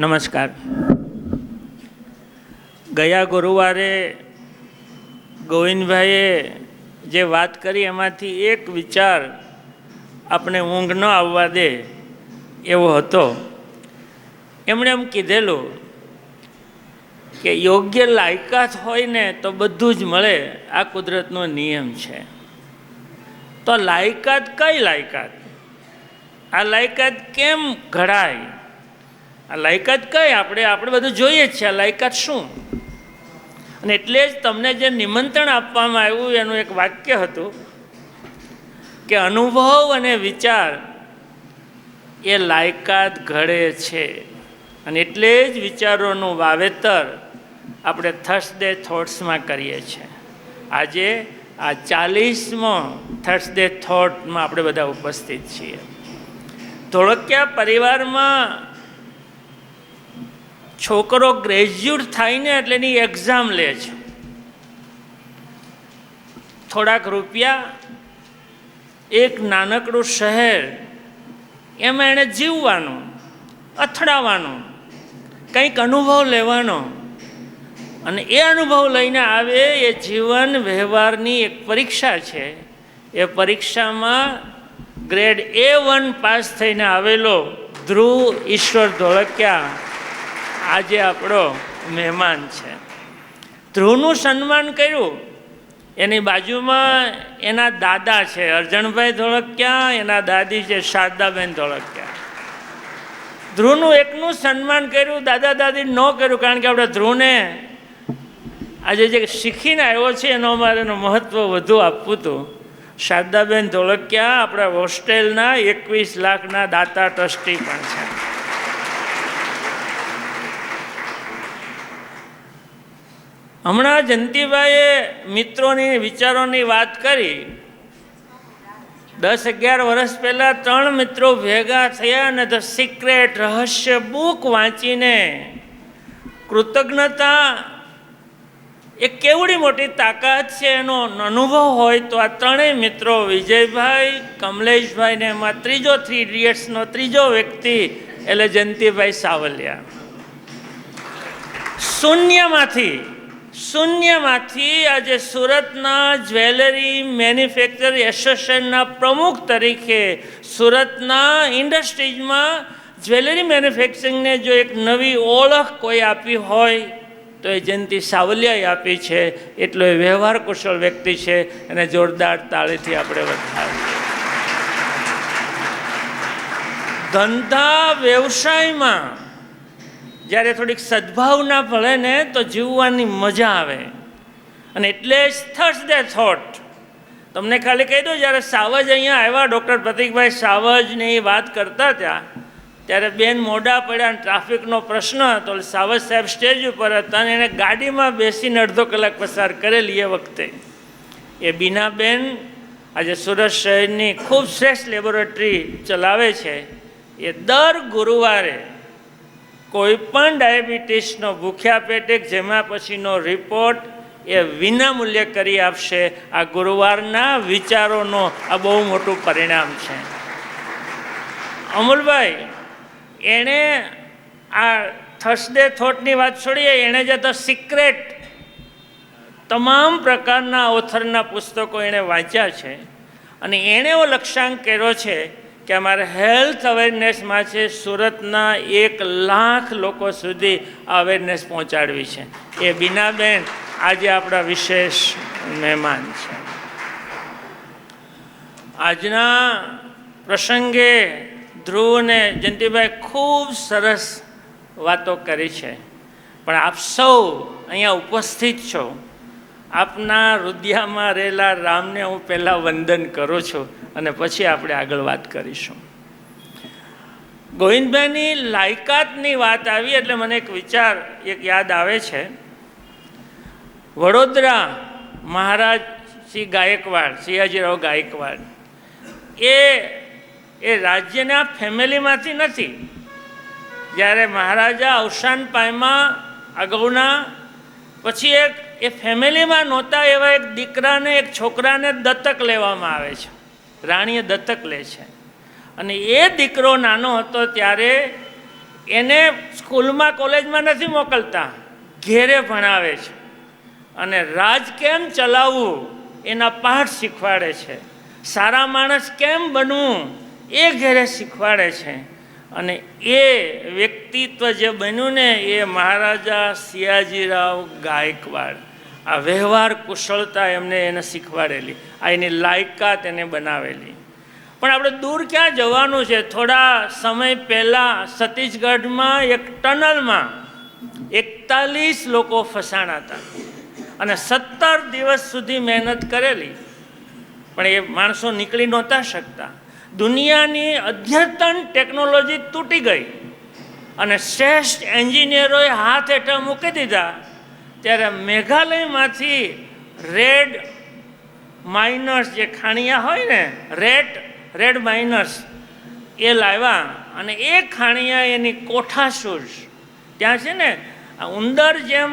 નમસ્કાર. ગયા ગુરુવારે ગોવિંદભાઈએ જે વાત કરી એમાંથી એક વિચાર આપણે ઊંઘ ન આવવા દે એવો હતો. એમણે એમ કીધેલું કે યોગ્ય લાયકાત હોય ને તો બધું જ મળે, આ કુદરતનો નિયમ છે. તો લાયકાત કઈ લાયકાત? આ લાયકાત કેમ ઘડાય? આ લાયકાત કઈ? આપણે આપણે બધું જોઈએ જ છે. આ લાયકાત શું? અને એટલે જ તમને જે નિમંત્રણ આપવામાં આવ્યું, એનું એક વાક્ય હતું કે અનુભવ અને વિચાર એ લાયકાત ઘડે છે. અને એટલે જ વિચારોનું વાવેતર આપણે થર્સડે થોટ્સમાં કરીએ છીએ. આજે આ ચાલીસમો થર્સડે થોટમાં આપણે બધા ઉપસ્થિત છીએ. ધોળકિયા પરિવારમાં છોકરો ગ્રેજ્યુએટ થઈને એટલે એની એક્ઝામ લે છે. થોડાક રૂપિયા એક નાનકડું શહેર, એમાં એણે જીવવાનું અથડાવાનું કંઈક અનુભવ લેવાનો અને એ અનુભવ લઈને આવે એ જીવન વ્યવહારની એક પરીક્ષા છે. એ પરીક્ષામાં ગ્રેડ એ વન પાસ થઈને આવેલો ધ્રુવ ઈશ્વર ધોળકિયા આજે આપણો મહેમાન છે. ધ્રુવનું સન્માન કર્યું. એની બાજુમાં એના દાદા છે, અર્જણભાઈ ધોળકિયા, એના દાદી છે, શારદાબેન ધોળકિયા. ધ્રુવનું એકનું સન્માન કર્યું, દાદા દાદી ન કર્યું, કારણ કે આપણે ધ્રુવને આજે જે શીખીને આવ્યો છે, એનો અમારે એનું મહત્ત્વ વધુ આપવું હતું. શારદાબેન ધોળકિયા આપણા હોસ્ટેલના એકવીસ લાખના દાતા ટ્રસ્ટી પણ છે. હમણાં જંતીભાઈએ મિત્રોની વિચારોની વાત કરી. દસ અગિયાર વર્ષ પહેલાં ત્રણ મિત્રો ભેગા થયા અને ધ સિક્રેટ રહસ્ય બુક વાંચીને કૃતજ્ઞતા એ કેવડી મોટી તાકાત છે એનો અનુભવ હોય તો આ ત્રણેય મિત્રો વિજયભાઈ, કમલેશભાઈ ને એમાં ત્રીજો થ્રી ઇડિયટ્સનો ત્રીજો વ્યક્તિ એટલે જયંતિભાઈ સાવલિયા. શૂન્યમાંથી શૂન્યમાંથી આજે સુરતના જ્વેલરી મેન્યુફેક્ચર એસોસિએશનના પ્રમુખ તરીકે સુરતના ઇન્ડસ્ટ્રીઝમાં જ્વેલરી મેન્યુફેક્ચરિંગને જો એક નવી ઓળખ કોઈ આપી હોય, તો એ જયંતિ સાવલિયાએ આપી છે. એટલો એ વ્યવહાર કુશળ વ્યક્તિ છે અને જોરદાર તાળીથી આપણે વધાવીએ. ધંધા વ્યવસાયમાં જ્યારે થોડીક સદભાવના ભળે ને તો જીવવાની મજા આવે. અને એટલે જ થર્સડે થોટ તમને ખાલી કહી દઉં, જ્યારે સાવજ અહીંયા આવ્યા, ડૉક્ટર પ્રતિકભાઈ સાવજને વાત કરતા ત્યાં, ત્યારે બેન મોડા પડ્યા અને ટ્રાફિકનો પ્રશ્ન હતો. સાવજ સાહેબ સ્ટેજ ઉપર હતા અને એણે ગાડીમાં બેસીને અડધો કલાક પસાર કરેલી એ વખતે. એ બીનાબેન આજે સુરત શહેરની ખૂબ શ્રેષ્ઠ લેબોરેટરી ચલાવે છે. એ દર ગુરુવારે કોઈ પણ ડાયાબિટીસનો ભૂખ્યા પેટે જેમાં પછીનો રિપોર્ટ એ વિનામૂલ્યે કરી આપશે. આ ગુરુવારના વિચારોનો આ બહુ મોટું પરિણામ છે. અમુલભાઈ, એણે આ થર્સડે થોટની વાત છોડીએ, એણે જે તો સિક્રેટ તમામ પ્રકારના ઓથરના પુસ્તકો એણે વાંચ્યા છે. અને એણે એવો લક્ષ્યાંક કર્યો છે કે અમારે હેલ્થ અવેરનેસમાં છે, સુરતના એક લાખ લોકો સુધી અવેરનેસ પહોંચાડવી છે. એ બીનાબેન આજે આપણા વિશેષ મહેમાન છે. આજના પ્રસંગે ધ્રુવ અને જયંતિભાઈ ખૂબ સરસ વાતો કરી છે. પણ આપ સૌ અહીંયા ઉપસ્થિત છો. આપના રુદિયામાં રહેલા રામને હું પહેલાં વંદન કરું છું અને પછી આપણે આગળ વાત કરીશું. ગોવિંદભાઈની લાયકાતની વાત આવી એટલે મને એક વિચાર, એક યાદ આવે છે. વડોદરા મહારાજ શ્રી ગાયકવાડ સિયાજીરાવ ગાયકવાડ, એ એ રાજ્યના ફેમિલીમાંથી નથી. જ્યારે મહારાજા અવસાન પાયમાં અગાઉના, પછી એક એ ફેમિલીમાં નહોતા એવા એક દીકરાને, એક છોકરાને દત્તક લેવામાં આવે છે. રાણીએ દત્તક લે છે. અને એ દીકરો નાનો હતો ત્યારે એને સ્કૂલમાં, કોલેજમાં નથી મોકલતા. ઘેરે ભણાવે છે. અને રાજ કેમ ચલાવવું એના પાઠ શીખવાડે છે. સારા માણસ કેમ બનવું એ ઘેરે શીખવાડે છે. અને એ વ્યક્તિત્વ જે બન્યું ને એ મહારાજા સિયાજીરાવ ગાયકવાડ. આ વ્યવહાર કુશળતા એમને એને શીખવાડેલી, આ એની લાયકાત એને બનાવેલી. પણ આપણે દૂર ક્યાં જવાનું છે? થોડા સમય પહેલાં છત્તીસગઢમાં એક ટનલમાં એકતાલીસ લોકો ફસાણા હતા. અને સત્તર દિવસ સુધી મહેનત કરેલી, પણ એ માણસો નીકળી નહોતા શકતા. દુનિયાની અદ્યતન ટેકનોલોજી તૂટી ગઈ. અને શ્રેષ્ઠ એન્જિનિયરોએ હાથ હેઠળ મૂકી દીધા. ત્યારે મેઘાલયમાંથી રેડ માઇનર્સ જે ખાણિયા હોય ને રેડ રેડ માઇનર્સ એ લાવ્યા અને એ ખાણિયા એની કોઠાસૂઝ, ત્યાં છે ને, આ ઉંદર જેમ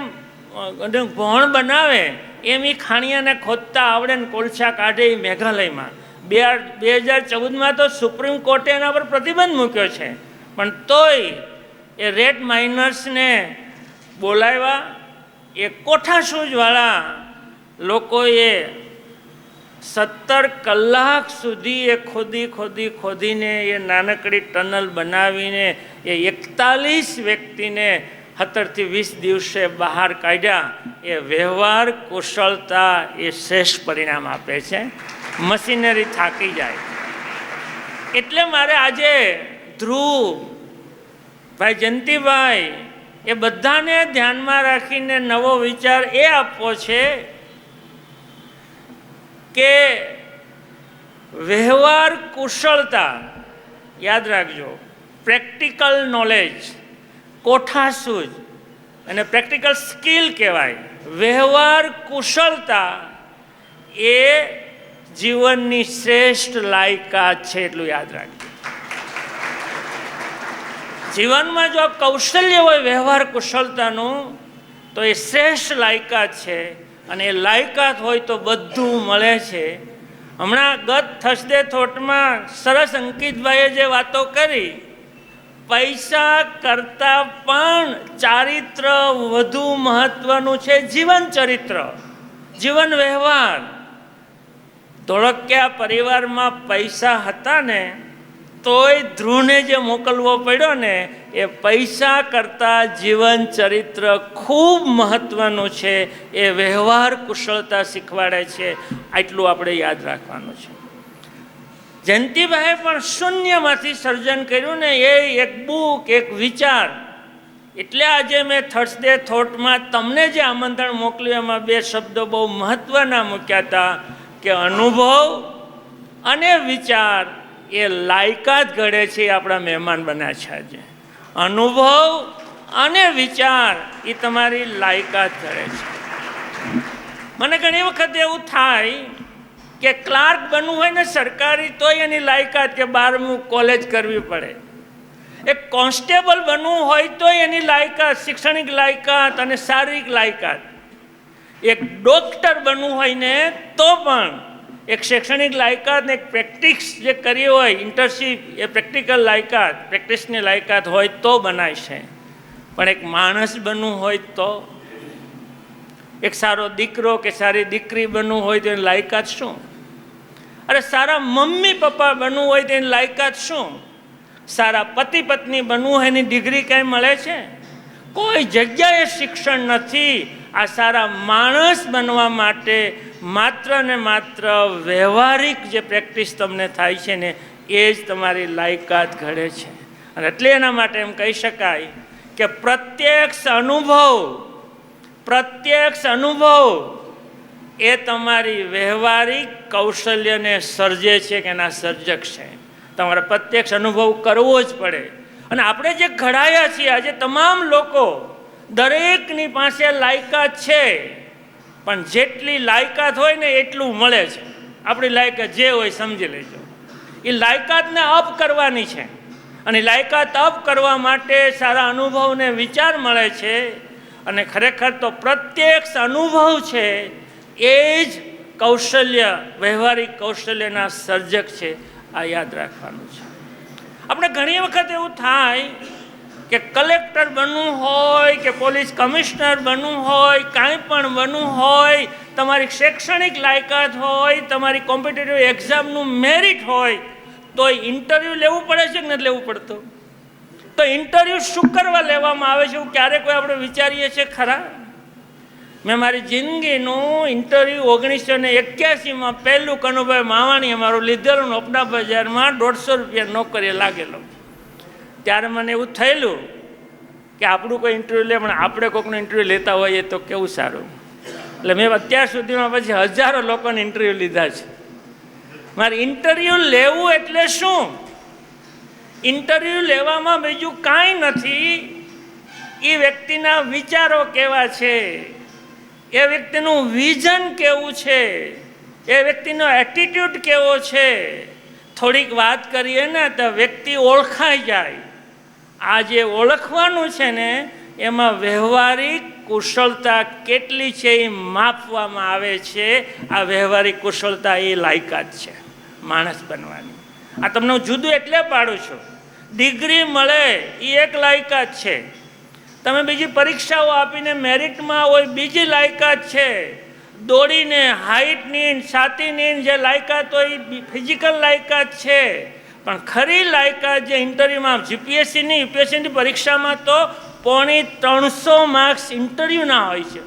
ભોણ બનાવે એમ એ ખાણિયાને ખોદતા આવડે ને કોલસા કાઢે એ મેઘાલયમાં. બે બે હજાર ચૌદમાં તો સુપ્રીમ કોર્ટે એના પર પ્રતિબંધ મૂક્યો છે. પણ તોય એ રેડ માઇનર્સને બોલાવ્યા એ કોઠાસૂઝવાળા લોકોએ સત્તર કલાક સુધી એ ખોદી ખોદી ખોદીને એ નાનકડી ટનલ બનાવીને એ એકતાલીસ વ્યક્તિને સત્તરથી વીસ દિવસે બહાર કાઢ્યા. એ વ્યવહાર, કુશળતા એ શ્રેષ્ઠ પરિણામ આપે છે. મશીનરી થાકી જાય. એટલે મારે આજે ધ્રુવ ભાઈ જયંતિભાઈ એ બધાને ધ્યાનમાં રાખીને નવો વિચાર એ આપવો છે કે વ્યવહાર કુશળતા, યાદ રાખજો, પ્રેક્ટિકલ નોલેજ કોઠાસૂજ અને પ્રેક્ટિકલ સ્કિલ કહેવાય. વ્યવહાર કુશળતા એ જીવનની શ્રેષ્ઠ લાયકાત છે એટલું યાદ રાખજો. જીવનમાં જો કૌશલ્ય હોય, વ્યવહાર કુશળતાનું, તો એ શ્રેષ્ઠ લાયકાત છે અને એ લાયકાત હોય તો બધું મળે છે. હમણાં ગત થસદે થોટમાં સરસ અંકિતભાઈએ જે વાતો કરી, પૈસા કરતાં પણ ચારિત્ર વધુ મહત્વનું છે જીવન ચરિત્ર, જીવન વ્યવહાર. ધોળકિયા પરિવારમાં પૈસા હતા ને તોય ધ્રુવને જે મોકલવો પડ્યો ને, એ પૈસા કરતાં જીવન ચરિત્ર ખૂબ મહત્વનું છે. એ વ્યવહાર કુશળતા શીખવાડે છે. આટલું આપણે યાદ રાખવાનું છે. જયંતિભાઈએ પણ શૂન્યમાંથી સર્જન કર્યું ને, એ એક બુક, એક વિચાર. એટલે આજે મેં થર્સડે થોટમાં તમને જે આમંત્રણ મોકલ્યું, એમાં બે શબ્દો બહુ મહત્ત્વના મૂક્યા હતા, કે અનુભવ અને વિચાર. એ લાયકાત ઘડે છે એ આપણા મહેમાન બન્યા છે આજે. અનુભવ અને વિચાર એ તમારી લાયકાત ઘડે છે. મને ઘણી વખત એવું થાય કે ક્લાર્ક બનવું હોય ને સરકારી તોય એની લાયકાત કે બારમું કોલેજ કરવી પડે. એક કોન્સ્ટેબલ બનવું હોય તો એની લાયકાત, શૈક્ષણિક લાયકાત અને શારીરિક લાયકાત. એક ડોક્ટર બનવું હોય ને તો પણ એક શૈક્ષણિક લાયકાત ને એક પ્રેક્ટિસ જે કરી હોય ઇન્ટર્નશીપ એ પ્રેક્ટિકલ લાયકાત, પ્રેક્ટિસની લાયકાત હોય તો બનાય છે. પણ એક માણસ બનવું હોય તો, એક સારો દીકરો કે સારી દીકરી બનવું હોય તો એની લાયકાત શું? અરે સારા મમ્મી પપ્પા બનવું હોય તો લાયકાત શું? સારા પતિ પત્ની બનવું હોય એની ડિગ્રી ક્યાંય મળે છે? કોઈ જગ્યાએ શિક્ષણ નથી. આ સારા માણસ બનવા માટે માત્ર ને માત્ર વ્યવહારિક જે પ્રેક્ટિસ તમને થાય છે ને, એ જ તમારી લાયકાત ઘડે છે. અને એટલે એના માટે એમ કહી શકાય કે પ્રત્યક્ષ અનુભવ પ્રત્યક્ષ અનુભવ એ તમારી વ્યવહારિક કૌશલ્યને સર્જે છે કે એના સર્જક છે. તમારે પ્રત્યક્ષ અનુભવ કરવો જ પડે. અને આપણે જે ઘડાયા છીએ, આજે તમામ લોકો દરેકની પાસે લાયકાત છે. પણ જેટલી લાયકાત હોય ને એટલું મળે છે. આપણી લાયકાત જે હોય સમજી લેજો. એ લાયકાતને અપ કરવાની છે. અને લાયકાત અપ કરવા માટે સારા અનુભવને વિચાર મળે છે. અને ખરેખર તો પ્રત્યક્ષ અનુભવ છે એ જ કૌશલ્ય, વ્યવહારિક કૌશલ્યના સર્જક છે. આ યાદ રાખવાનું છે. આપણે ઘણી વખત એવું થાય કે કલેક્ટર બનવું હોય, કે પોલીસ કમિશનર બનવું હોય, કાંઈ પણ બનવું હોય, તમારી શૈક્ષણિક લાયકાત હોય, તમારી કોમ્પિટેટિવ એક્ઝામનું મેરિટ હોય, તો ઇન્ટરવ્યૂ લેવું પડે છે કે નથી લેવું પડતું? તો ઇન્ટરવ્યૂ શું કરવા લેવામાં આવે છે એવું ક્યારેક કોઈ આપણે વિચારીએ છીએ ખરા? મેં મારી જિંદગીનું ઇન્ટરવ્યૂ ઓગણીસો ને એક્યાસીમાં પહેલું કનુભાઈ માવાણી અમારું લીધેલું અપના બજારમાં દોઢસો રૂપિયા નોકરીએ લાગેલો. ત્યારે મને એવું થયેલું કે આપણું કોઈ ઇન્ટરવ્યૂ લે, પણ આપણે કોઈકનું ઇન્ટરવ્યૂ લેતા હોઈએ તો કેવું સારું? એટલે મેં અત્યાર સુધીમાં પછી હજારો લોકોને ઇન્ટરવ્યૂ લીધા છે. મારે ઇન્ટરવ્યૂ લેવું એટલે શું? ઇન્ટરવ્યૂ લેવામાં બીજું કાંઈ નથી. એ વ્યક્તિના વિચારો કેવા છે? એ વ્યક્તિનું વિઝન કેવું છે? એ વ્યક્તિનો એટીટ્યૂડ કેવો છે? થોડીક વાત કરીએ ને તો વ્યક્તિ ઓળખાઈ જાય. આ જે ઓળખવાનું છે ને, એમાં વ્યવહારિક કુશળતા કેટલી છે એ માપવામાં આવે છે. આ વ્યવહારિક કુશળતા એ લાયકાત છે, માણસ બનવાની. આ તમને હું જુદું એટલે પાડું છું. ડિગ્રી મળે એ એક લાયકાત છે. તમે બીજી પરીક્ષાઓ આપીને મેરિટમાં હોય બીજી લાયકાત છે. દોડીને હાઇટની છાતીની જે લાયકાત હોય એ ફિઝિકલ લાયકાત છે. પણ ખરી લાયકાત જે ઇન્ટરવ્યૂમાં જીપીએસસીની, યુપીએસસીની પરીક્ષામાં તો પોણી ત્રણસો માર્ક્સ ઇન્ટરવ્યૂના હોય છે.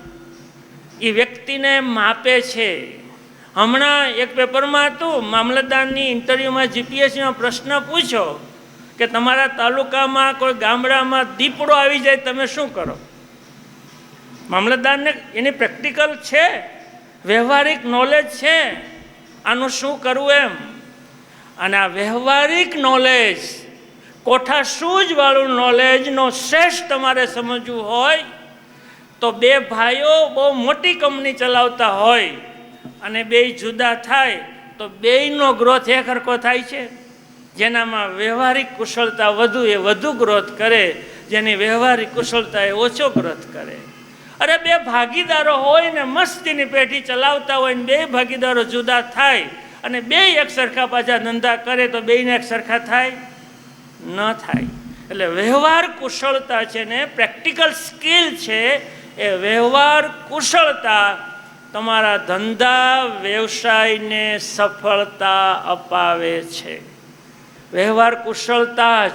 એ વ્યક્તિને માપે છે. હમણાં એક પેપરમાં હતું, મામલતદારની ઇન્ટરવ્યૂમાં જીપીએસસીમાં પ્રશ્ન પૂછ્યો કે તમારા તાલુકામાં કોઈ ગામડામાં દીપડો આવી જાય, તમે શું કરો? મામલતદારને એની પ્રેક્ટિકલ છે, વ્યવહારિક નોલેજ છે. આનું શું કરવું એમ? અને આ વ્યવહારિક નોલેજ કોઠા સૂઝવાળું નોલેજનો શ્રેષ્ઠ તમારે સમજવું હોય, તો બે ભાઈઓ બહુ મોટી કંપની ચલાવતા હોય અને બે જુદા થાય, તો બેયનો ગ્રોથ એક હરખો થાય છે. જેનામાં વ્યવહારિક કુશળતા વધુ એ વધુ ગ્રોથ કરે, જેની વ્યવહારિક કુશળતા એ ઓછો ગ્રોથ કરે. અરે બે ભાગીદારો હોય ને મસ્તીની પેઢી ચલાવતા હોય ને બે ભાગીદારો જુદા થાય અને બે એક સરખા પાછા ધંધા કરે તો બેયને એક સરખા થાય? ન થાય. એટલે વ્યવહાર કુશળતા છે ને, પ્રેક્ટિકલ સ્કિલ છે, એ વ્યવહાર કુશળતા તમારા ધંધા, વ્યવસાયને સફળતા અપાવે છે. વ્યવહાર કુશળતા જ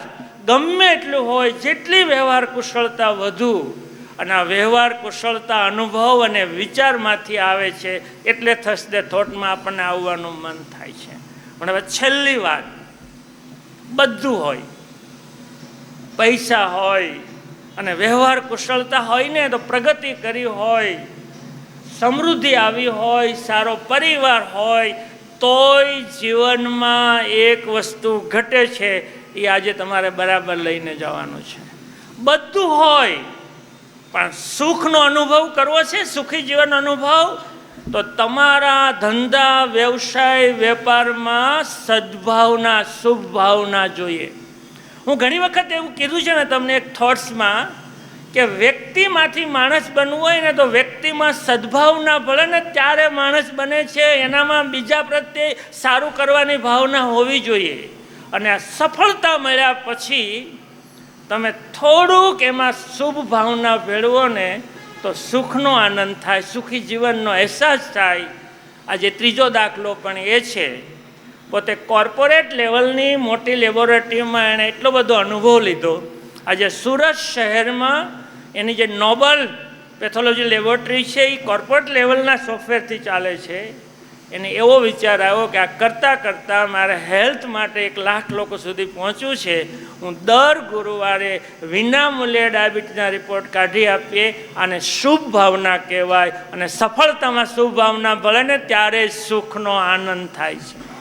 ગમે એટલું હોય, જેટલી વ્યવહાર કુશળતા વધુ અને આ વ્યવહાર, કુશળતા, અનુભવ અને વિચારમાંથી આવે છે એટલે થશે થોટમાં આપણને આવવાનું મન થાય છે. પણ હવે છેલ્લી વાત, બધું હોય, પૈસા હોય અને વ્યવહાર, કુશળતા હોય ને તો પ્રગતિ કરી હોય, સમૃદ્ધિ આવી હોય, સારો પરિવાર હોય, તોય જીવનમાં એક વસ્તુ ઘટે છે, એ આજે તમારે બરાબર લઈને જવાનું છે. બધું હોય પણ સુખનો અનુભવ કરવો છે, સુખી જીવન અનુભવ, તો તમારા ધંધા, વ્યવસાય, વેપારમાં સદભાવના શુભ ભાવના જોઈએ. હું ઘણી વખત એવું કીધું છે ને તમને એક થોટ્સમાં કે વ્યક્તિમાંથી માણસ બનવું હોય ને તો વ્યક્તિમાં સદભાવના ભળે ને ત્યારે માણસ બને છે, એનામાં બીજા પ્રત્યે સારું કરવાની ભાવના હોવી જોઈએ. અને સફળતા મળ્યા પછી તમે થોડુંક એમાં શુભ ભાવના ભેળવો ને, તો સુખનો આનંદ થાય, સુખી જીવનનો અહેસાસ થાય. આજે ત્રીજો દાખલો પણ એ છે. પોતે કોર્પોરેટ લેવલની મોટી લેબોરેટરીમાં એણે એટલો બધો અનુભવ લીધો. આજે સુરત શહેરમાં એની જે નોબલ પેથોલોજી લેબોરેટરી છે, એ કોર્પોરેટ લેવલના સોફ્ટવેરથી ચાલે છે. એને એવો વિચાર આવ્યો કે આ કરતાં કરતાં મારે હેલ્થ માટે એક લાખ લોકો સુધી પહોંચ્યું છે. હું દર ગુરુવારે વિનામૂલ્યે ડાયાબિટીસના રિપોર્ટ કાઢી આપીએ અને શુભ ભાવના કહેવાય અને સફળતામાં શુભ ભાવના ભલે ને ત્યારે સુખનો આનંદ થાય છે.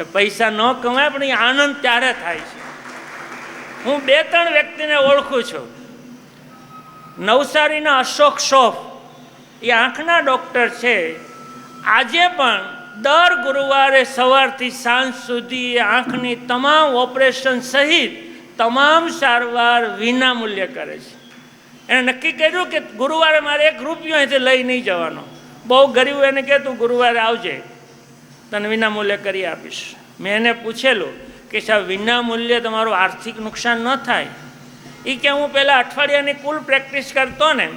એ પૈસા ન કમાય, પણ એ આનંદ ત્યારે થાય છે. હું બે ત્રણ વ્યક્તિને ઓળખું છું. નવસારીના અશોક શોફ એ આંખના ડૉક્ટર છે. આજે પણ દર ગુરુવારે સવારથી સાંજ સુધી આંખની તમામ ઓપરેશન સહિત તમામ સારવાર વિના મૂલ્ય કરે છે. એણે નક્કી કર્યું કે ગુરુવારે મારે એક રૂપિયો અહીંથી લઈ નહીં જવાનો. બહુ ગરીબ એને કહે, તું ગુરુવારે આવજે, તને વિનામૂલ્યે કરી આપીશ. મેં એને પૂછેલું કે, સાહેબ વિના મૂલ્યે તમારું આર્થિક નુકસાન ન થાય? એ કે, હું પહેલાં અઠવાડિયાની કુલ પ્રેક્ટિસ કરતો ને,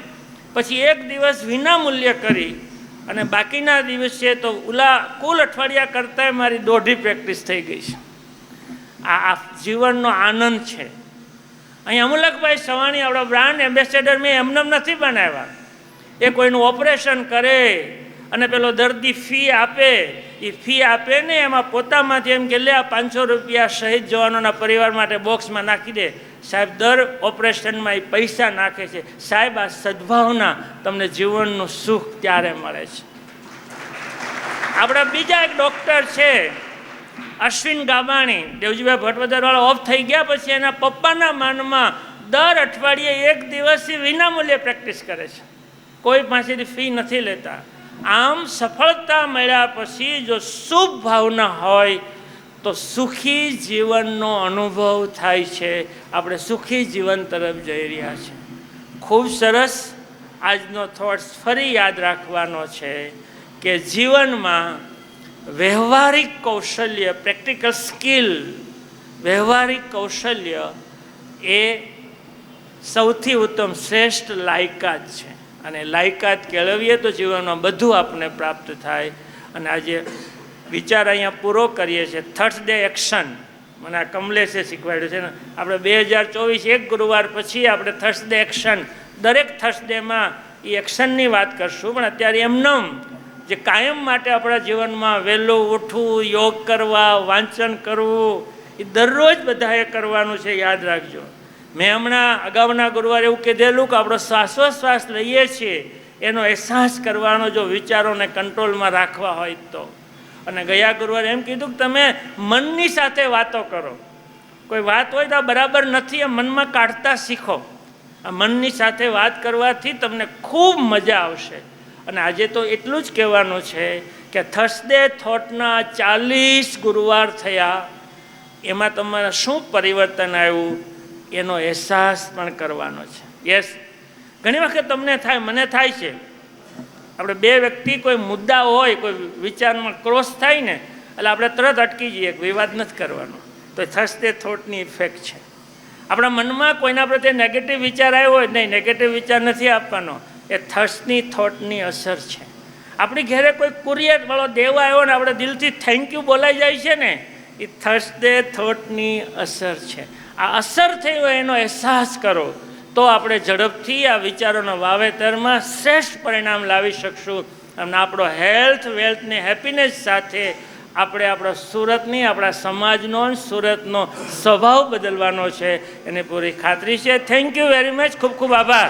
પછી એક દિવસ વિનામૂલ્યે કરી અને બાકીના દિવસે તો ઉલા કુલ અઠવાડિયા કરતાંય મારી દોઢી પ્રેક્ટિસ થઈ ગઈ છે. આ આ જીવનનો આનંદ છે. અહીં અમુલકભાઈ સવાણી આપણા બ્રાન્ડ એમ્બેસેડર મેં એમને નથી બનાવ્યા. એ કોઈનું ઓપરેશન કરે અને પેલો દર્દી ફી આપે, એ ફી આપે ને એમાં પોતામાંથી એમ કે, લે આ પાંચસો રૂપિયા શહીદ જવાનોના પરિવાર માટે બોક્સમાં નાખી દે. સાહેબ, દર ઓપરેશનમાં એ પૈસા નાખે છે. સાહેબ, આ સદભાવના તમને જીવનનું સુખ ત્યારે મળે છે. આપણા બીજા એક ડૉક્ટર છે, અશ્વિન ગાબાણી. દેવજીભાઈ ભટ્ટવદરવાળા ઓફ થઈ ગયા પછી એના પપ્પાના માનમાં દર અઠવાડિયે એક દિવસથી વિનામૂલ્યે પ્રેક્ટિસ કરે છે. કોઈ પાસેથી ફી નથી લેતા. આમ સફળતા મળ્યા પછી જો શુભ ભાવના હોય તો સુખી જીવનનો અનુભવ થાય છે. આપણે સુખી જીવન તરફ જઈ રહ્યા છે. ખૂબ સરસ આજનો થોટ્સ ફરી યાદ રાખવાનો છે કે જીવનમાં વ્યવહારિક કૌશલ્ય પ્રેક્ટિકલ સ્કિલ વ્યવહારિક કૌશલ્ય એ સૌથી ઉત્તમ શ્રેષ્ઠ લાયકાત છે. અને લાયકાત કેળવીએ તો જીવનમાં બધું આપણને પ્રાપ્ત થાય. અને આજે વિચાર અહીંયા પૂરો કરીએ છીએ. થર્ડ ડે એક્શન મને આ કમલેશે શીખવાડ્યું છે ને. આપણે બે હજાર ચોવીસ એક ગુરુવાર પછી આપણે થર્ડ ડે એક્શન દરેક થર્ડ ડેમાં એ એક્શનની વાત કરશું, પણ અત્યારે એમનેમ જે કાયમ માટે આપણા જીવનમાં વહેલું ઉઠવું, યોગ કરવા, વાંચન કરવું, એ દરરોજ બધાએ કરવાનું છે, યાદ રાખજો. મેં હમણાં અગાઉના ગુરુવારે એવું કીધેલું કે આપણો શ્વાસોશ્વાસ લઈએ છીએ, એનો અહેસાસ કરવાનો જો વિચારોને કંટ્રોલમાં રાખવા હોય તો. અને ગયા ગુરુવારે એમ કીધું કે તમે મનની સાથે વાતો કરો. કોઈ વાત હોય તો બરાબર નથી એ મનમાં કાઢતા શીખો. આ મનની સાથે વાત કરવાથી તમને ખૂબ મજા આવશે. અને આજે તો એટલું જ કહેવાનું છે કે થર્સડે થોટના ચાલીસ ગુરુવાર થયા. એમાં તમારા શું પરિવર્તન આવ્યું? એનો અહેસાસ પણ કરવાનો છે. યસ ઘણી વખત તમને થાય, મને થાય છે આપણે બે વ્યક્તિ કોઈ મુદ્દા હોય, કોઈ વિચારમાં ક્રોસ થાય ને, એટલે આપણે તરત અટકી જઈએ વિવાદ નથી કરવાનો. તો થર્સડે થોટની ઇફેક્ટ છે. આપણા મનમાં કોઈના પ્રત્યે નેગેટિવ વિચાર આવ્યો હોય, નહીં નેગેટિવ વિચાર નથી આપવાનો. એ થર્સની થોટની અસર છે. આપણી ઘરે કોઈ કુરિયર વાળો દેવ આવ્યો ને, આપણે દિલથી થેન્ક યુ બોલાઈ જાય છે ને, એ થર્સડે થોટની અસર છે. આ અસર થઈ હોય એનો અહેસાસ કરો. તો આપણે ઝડપથી આ વિચારોના વાવેતરમાં શ્રેષ્ઠ પરિણામ લાવી શકશું. અને આપણો હેલ્થ, વેલ્થને હેપીનેસ સાથે આપણે આપણા સુરતની, આપણા સમાજનો સુરતનો સ્વભાવ બદલવાનો છે. એની પૂરી ખાતરી છે. થેન્ક યુ વેરી મચ ખૂબ ખૂબ આભાર.